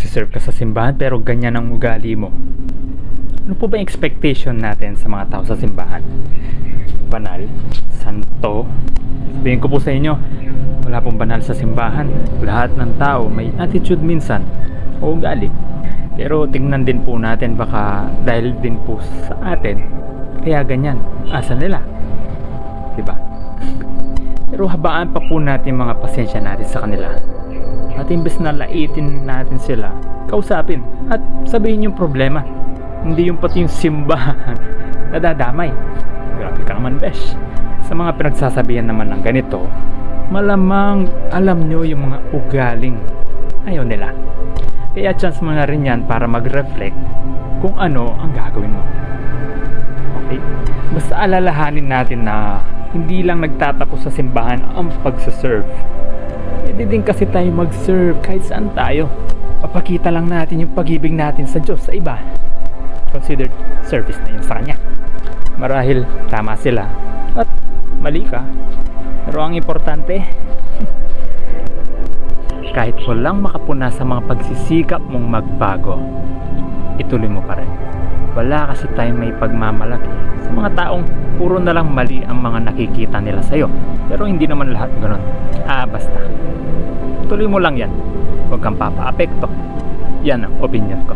Nagsiserve ka sa simbahan pero ganyan ang ugali mo. Ano po ba yung expectation natin sa mga tao sa simbahan? Banal? Santo? Sabihin ko po sa inyo, wala pong banal sa simbahan. Lahat ng tao may attitude minsan o ugali. Pero tingnan din po natin baka dahil din po sa atin, kaya ganyan. Asa nila? 'Di ba? Pero habaan pa po natin mga pasensya natin sa kanila. At imbes na laitin natin sila, kausapin at sabihin yung problema. Hindi yung pati yung simbahan nadadamay. Grabe ka naman, besh. Sa mga pinagsasabihan naman ng ganito, malamang alam nyo yung mga ugaling ayaw nila. Kaya chance mo na rin yan para mag-reflect kung ano ang gagawin mo. Okay? Basta alalahanin natin na hindi lang nagtatapos sa simbahan ang pagsaserve. Pwede din kasi tayo mag-serve kahit saan tayo. Papakita lang natin yung pag-ibig natin sa Diyos sa iba. Considered service na yun sa Kanya. Marahil tama sila at mali ka. Pero ang importante, kahit walang makapuna sa mga pagsisikap mong magbago, ituloy mo pa rin. Wala kasi tayong may pagmamalaki sa mga taong puro na lang mali ang mga nakikita nila sa'yo. Pero hindi naman lahat ganun. Ah, basta. Tuloy mo lang yan. Huwag kang papaapekto. Yan ang opinion ko.